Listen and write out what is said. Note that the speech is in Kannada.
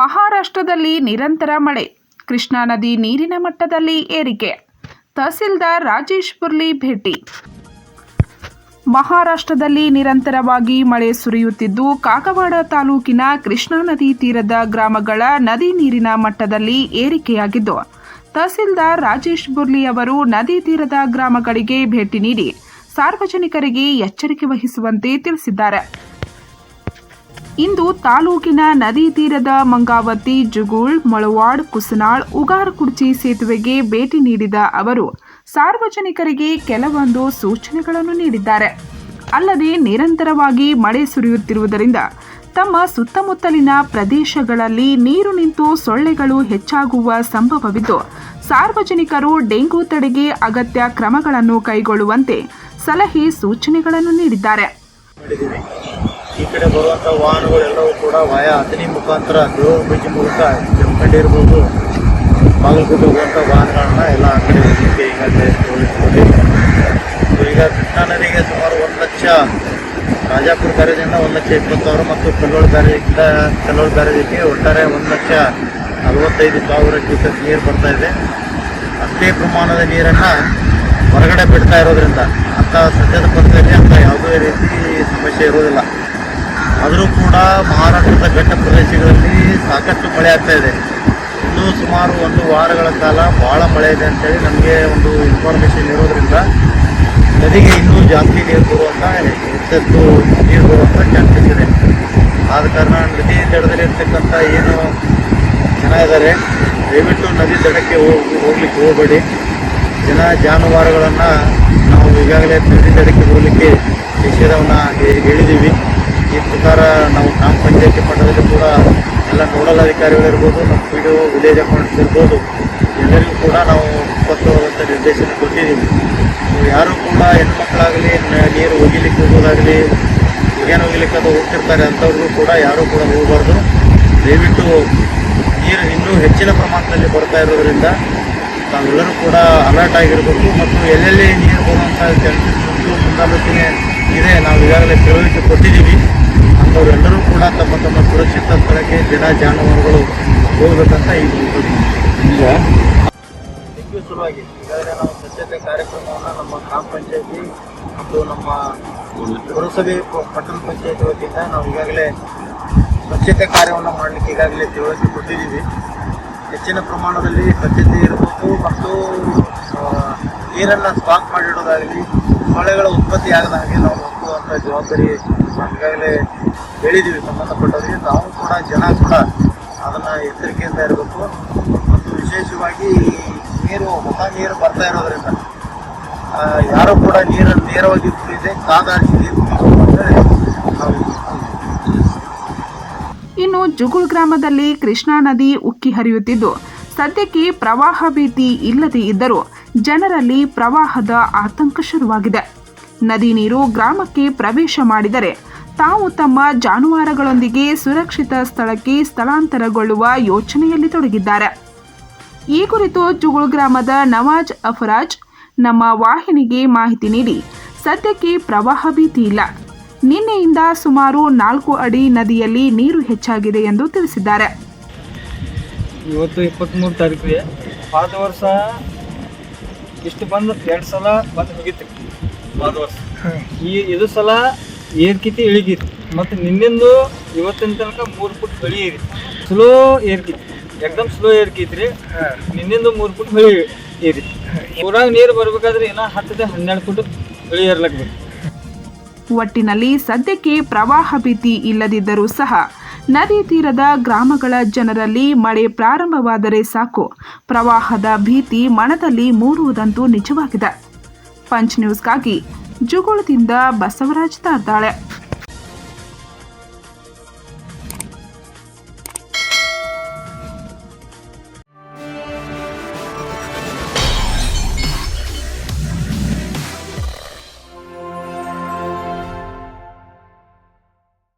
ಮಹಾರಾಷ್ಟ್ರದಲ್ಲಿ ನಿರಂತರ ಮಳೆ. ಕೃಷ್ಣಾ ನದಿ ನೀರಿನ ಮಟ್ಟದಲ್ಲಿ ಏರಿಕೆ. ತಹಸೀಲ್ದಾರ್ ರಾಜೇಶ್ ಪುರ್ಲಿ ಭೇಟಿ. ಮಹಾರಾಷ್ಟ್ರದಲ್ಲಿ ನಿರಂತರವಾಗಿ ಮಳೆ ಸುರಿಯುತ್ತಿದ್ದು, ಕಾಗವಾಡ ತಾಲೂಕಿನ ಕೃಷ್ಣಾ ನದಿ ತೀರದ ಗ್ರಾಮಗಳ ನದಿ ನೀರಿನ ಮಟ್ಟದಲ್ಲಿ ಏರಿಕೆಯಾಗಿದ್ದು, ತಹಸೀಲ್ದಾರ್ ರಾಜೇಶ್ ಬುರ್ಲಿ ಅವರು ನದಿ ತೀರದ ಗ್ರಾಮಗಳಿಗೆ ಭೇಟಿ ನೀಡಿ, ಸಾರ್ವಜನಿಕರಿಗೆ ಎಚ್ಚರಿಕೆ ವಹಿಸುವಂತೆ ತಿಳಿಸಿದ್ದಾರೆ. ಇಂದು ತಾಲೂಕಿನ ನದಿ ತೀರದ ಮಂಗಾವತಿ, ಜುಗುಳ್, ಮೊಳವಾಡ್, ಕುಸನಾಳ್ ಉಗಾರಕುರ್ಚಿ ಸೇತುವೆಗೆ ಭೇಟಿ ನೀಡಿದ ಅವರು, ಸಾರ್ವಜನಿಕರಿಗೆ ಕೆಲವೊಂದು ಸೂಚನೆಗಳನ್ನು ನೀಡಿದ್ದಾರೆ. ಅಲ್ಲದೆ ನಿರಂತರವಾಗಿ ಮಳೆ ಸುರಿಯುತ್ತಿರುವುದರಿಂದ ತಮ್ಮ ಸುತ್ತಮುತ್ತಲಿನ ಪ್ರದೇಶಗಳಲ್ಲಿ ನೀರು ನಿಂತು ಸೊಳ್ಳೆಗಳು ಹೆಚ್ಚಾಗುವ ಸಂಭವವಿದ್ದು, ಸಾರ್ವಜನಿಕರು ಡೆಂಗು ತಡೆಗೆ ಅಗತ್ಯ ಕ್ರಮಗಳನ್ನು ಕೈಗೊಳ್ಳುವಂತೆ ಸಲಹೆ ಸೂಚನೆಗಳನ್ನು ನೀಡಿದ್ದಾರೆ. ಈ ಕಡೆ ಬರುವಂಥ ವಾಹನಗಳೆಲ್ಲವೂ ಕೂಡ ವಾಯ ಅಥಣಿ ಮುಖಾಂತರ ದೇವರ ಬ್ರಿಜ್ ಮೂಲಕ ಇರ್ಬೋದು ಬಾಗಲಕೋಟೆ ಹೋಗುವಂಥ ವಾಹನಗಳನ್ನ ಎಲ್ಲ ಆ ಕಡೆ ಹೋಗಲಿಕ್ಕೆ ಈಗ ಈಗ ಕೃಷ್ಣಾ ನದಿಗೆ ಸುಮಾರು ಒಂದು ಲಕ್ಷ, ರಾಜಾಪುರ ಬ್ಯಾರೇಜಿಂದ ಒಂದು ಲಕ್ಷ ಇಪ್ಪತ್ತು ಸಾವಿರ ಮತ್ತು ಕಲ್ಲೋಳ ಬ್ಯಾರೇಜಿಂದ ಕಲ್ಲೋಳ ಬ್ಯಾರೇಜಿಗೆ ಒಟ್ಟಾರೆ ಒಂದು ಲಕ್ಷ ನಲವತ್ತೈದು ಸಾವಿರ ಕ್ಯೂಸೆಕ್ ನೀರು ಬರ್ತಾ ಇದೆ. ಅಷ್ಟೇ ಪ್ರಮಾಣದ ನೀರನ್ನು ಹೊರಗಡೆ ಬಿಡ್ತಾ ಇರೋದ್ರಿಂದ ಅಂಥ ಸದ್ಯದ ಪರಿಸ್ಥಿತಿ ಅಂತ ಯಾವುದೇ ರೀತಿ ಸಮಸ್ಯೆ ಇರೋದಿಲ್ಲ. ಆದರೂ ಕೂಡ ಮಹಾರಾಷ್ಟ್ರದ ಘಟ್ಟ ಪ್ರದೇಶಗಳಲ್ಲಿ ಸಾಕಷ್ಟು ಮಳೆ ಆಗ್ತಾ ಇದೆ. ಇನ್ನೂ ಸುಮಾರು ಒಂದು ವಾರಗಳ ಕಾಲ ಭಾಳ ಮಳೆ ಇದೆ ಅಂತೇಳಿ ನಮಗೆ ಒಂದು ಇನ್ಫಾರ್ಮೇಷನ್ ಇರೋದ್ರಿಂದ ನದಿಗೆ ಇನ್ನೂ ಜಾಸ್ತಿ ನೀರು ಬರುವಂಥ ಹೆಚ್ಚೆತ್ತು ನೀರು ಬರುವಂಥ ಚಾನ್ಸಸ್ ಇದೆ. ಆದ ಕಾರಣ ನದಿ ದಡದಲ್ಲಿ ಇರ್ತಕ್ಕಂಥ ಏನು ಜನ ಇದ್ದಾರೆ ದಯವಿಟ್ಟು ನದಿ ದಡಕ್ಕೆ ಹೋಗಿ ಹೋಗ್ಲಿಕ್ಕೆ ಹೋಗಬೇಡಿ. ಜನ ಜಾನುವಾರುಗಳನ್ನು ನಾವು ಈಗಾಗಲೇ ನದಿ ದಡಕ್ಕೆ ಹೋಗಲಿಕ್ಕೆ ನಿಷೇಧವನ್ನು ಹೇಳಿದ್ದೀವಿ ಪ್ರಕಾರ ನಾವು ಗ್ರಾಮ ಪಂಚಾಯತಿ ಮಟ್ಟದಲ್ಲಿ ಕೂಡ ಎಲ್ಲ ನೋಡಲ್ ಅಧಿಕಾರಿಗಳಿರ್ಬೋದು ನಮ್ಮ ಪಿ ಡಿ ವಿಲೇಜ್ ಅಕೌಂಟ್ಸ್ ಇರ್ಬೋದು, ಎಲ್ಲರಿಗೂ ಕೂಡ ನಾವು ಸ್ಪಷ್ಟವಾದಂಥ ನಿರ್ದೇಶನ ಕೊಟ್ಟಿದ್ದೀವಿ. ಯಾರು ಕೂಡ ಹೆಣ್ಮಕ್ಳಾಗಲಿ ನೀರು ಒಗಿಲಿಕ್ಕೆ ಹೋಗೋದಾಗಲಿ ಏನು ಒಗಿಲಿಕ್ಕೆ ಅದು ಹೋಗ್ತಿರ್ತಾರೆ ಅಂಥವ್ರಿಗೂ ಕೂಡ ಯಾರೂ ಕೂಡ ಹೋಗಬಾರ್ದು. ದಯವಿಟ್ಟು ನೀರು ಇನ್ನೂ ಹೆಚ್ಚಿನ ಪ್ರಮಾಣದಲ್ಲಿ ಬರ್ತಾ ಇರೋದ್ರಿಂದ ತಾವೆಲ್ಲರೂ ಕೂಡ ಅಲರ್ಟ್ ಆಗಿರಬೇಕು ಮತ್ತು ಎಲ್ಲೆಲ್ಲಿ ನೀರು ಬರುವಂಥ ಕೆಲಸ ಮುಂದಾಲೋಚನೆ ಇದೆ, ನಾವು ಈಗಾಗಲೇ ತಿಳುವಳಿಕೆ ಕೊಟ್ಟಿದ್ದೀವಿ. ಅಂಥವರೆಲ್ಲರೂ ಕೂಡ ತಮ್ಮ ತಮ್ಮ ಸುರಕ್ಷಿತ ಸ್ಥಳಕ್ಕೆ ಜನ ಜಾನುವಾರುಗಳು ಹೋಗ್ಬೇಕಂತ ಈಗ? ಡೆಂಗ್ಯೂ ಶುರುವಾಗಿ ಈಗಾಗಲೇ ನಾವು ಸ್ವಚ್ಛತೆ ಕಾರ್ಯಕ್ರಮವನ್ನು ನಮ್ಮ ಗ್ರಾಮ ಪಂಚಾಯತಿ ಮತ್ತು ನಮ್ಮ ಪುರಸಭೆ ಪಟ್ಟಣ ಪಂಚಾಯತಿ ವತಿಯಿಂದ ನಾವು ಈಗಾಗಲೇ ಸ್ವಚ್ಛತೆ ಕಾರ್ಯವನ್ನು ಮಾಡಲಿಕ್ಕೆ ಈಗಾಗಲೇ ತಿಳುವಳಿಕೆ ಕೊಟ್ಟಿದ್ದೀವಿ. ಹೆಚ್ಚಿನ ಪ್ರಮಾಣದಲ್ಲಿ ಸ್ವಚ್ಛತೆ ಇರಬೇಕು ಮತ್ತು ನೀರನ್ನು ಸ್ಟಾಕ್ ಮಾಡಿಡೋದಾಗಲಿ ಮಳೆಗಳ ಉತ್ಪತ್ತಿ ಆಗದ ಹಾಗೆ ನಾವು ಹೋಗುವಂಥ ಜವಾಬ್ದಾರಿ ಈಗಾಗಲೇ ಹೇಳಿದ್ದೀವಿ ಸಂಬಂಧಪಟ್ಟವರಿಗೆ. ನಾವು ಕೂಡ, ಜನ ಕೂಡ ಅದನ್ನು ಎಚ್ಚರಿಕೆಯಿಂದ ಇರಬೇಕು. ಮತ್ತು ವಿಶೇಷವಾಗಿ ನೀರು, ಹೊಸ ನೀರು ಬರ್ತಾ ಇರೋದ್ರಿಂದ ಯಾರು ಕೂಡ ನೀರನ್ನು ನೇರವಾಗಿ ಕುಡಿಯದೆ ಕಾದಾಡಿಸಿ ನೀರು ಇನ್ನು ಜುಗುಳ್ ಗ್ರಾಮದಲ್ಲಿ ಕೃಷ್ಣಾ ನದಿ ಉಕ್ಕಿ ಹರಿಯುತ್ತಿದ್ದು, ಸದ್ಯಕ್ಕೆ ಪ್ರವಾಹ ಭೀತಿ ಇಲ್ಲದೇ ಇದ್ದರೂ ಜನರಲ್ಲಿ ಪ್ರವಾಹದ ಆತಂಕ ಶುರುವಾಗಿದೆ. ನದಿ ನೀರು ಗ್ರಾಮಕ್ಕೆ ಪ್ರವೇಶ ಮಾಡಿದರೆ ತಾವು ತಮ್ಮ ಜಾನುವಾರುಗಳೊಂದಿಗೆ ಸುರಕ್ಷಿತ ಸ್ಥಳಕ್ಕೆ ಸ್ಥಳಾಂತರಗೊಳ್ಳುವ ಯೋಚನೆಯಲ್ಲಿ ತೊಡಗಿದ್ದಾರೆ. ಈ ಕುರಿತು ಜುಗುಳ್ ಗ್ರಾಮದ ನವಾಜ್ ಅಫರಾಜ್ ನಮ್ಮ ವಾಹಿನಿಗೆ ಮಾಹಿತಿ ನೀಡಿ ಸದ್ಯಕ್ಕೆ ಪ್ರವಾಹ ಭೀತಿ ಇಲ್ಲ. ನಿನ್ನೆಯಿಂದ ಸುಮಾರು ನಾಲ್ಕು ಅಡಿ ನದಿಯಲ್ಲಿ ನೀರು ಹೆಚ್ಚಾಗಿದೆ ಎಂದು ತಿಳಿಸಿದ್ದಾರೆ. ಇವತ್ತು ಇಪ್ಪತ್ತ್ಮೂರು ತಾರೀಕಿಗೆ ಹೋದ ವರ್ಷ ಇಷ್ಟು ಬಂದು ಎರಡು ಸಲ ಬಂದು ಹೋಗಿತ್ತು ಹೋದ ವರ್ಷ. ಈ ಇದು ಸಲ ಏರ್ಕಿತಿ ಇಳಿಗಿರಿ ಮತ್ತು ನಿನ್ನಿಂದು ಇವತ್ತಿನ ತನಕ ಮೂರು ಫುಟ್ ಬೆಳಿ ಏರಿ ಸ್ಲೋ ಏರ್ಕಿತಿ ಎಕ್ದಮ್ ಸ್ಲೋ ಏರ್ಕಿತ್ರಿ ನಿನ್ನಿಂದು ಮೂರು ಫುಟ್ ಬೆಳಿ ಏರಿ ಊರಾಗ ನೀರು ಬರ್ಬೇಕಾದ್ರೆ ಇನ್ನೂ ಹತ್ತದ ಹನ್ನೆರಡು ಫುಟ್ ಬೆಳಿ ಏರ್ಲಕ್ ಬೇಕು ಒಟ್ಟಿನಲ್ಲಿ ಸದ್ಯಕ್ಕೆ ಪ್ರವಾಹ ಭೀತಿ ಇಲ್ಲದಿದ್ದರೂ ಸಹ ನದಿ ತೀರದ ಗ್ರಾಮಗಳ ಜನರಲ್ಲಿ ಮಳೆ ಪ್ರಾರಂಭವಾದರೆ ಸಾಕು. ಪ್ರವಾಹದ ಭೀತಿ ಮನದಲ್ಲಿ ಮೂಡುವುದಂತೂ ನಿಜವಾಗಿದೆ. ಪಂಚ್ ನ್ಯೂಸ್ಗಾಗಿ ಜುಗುಳದಿಂದ ಬಸವರಾಜ್ ತಾರ್ದಾಳೆ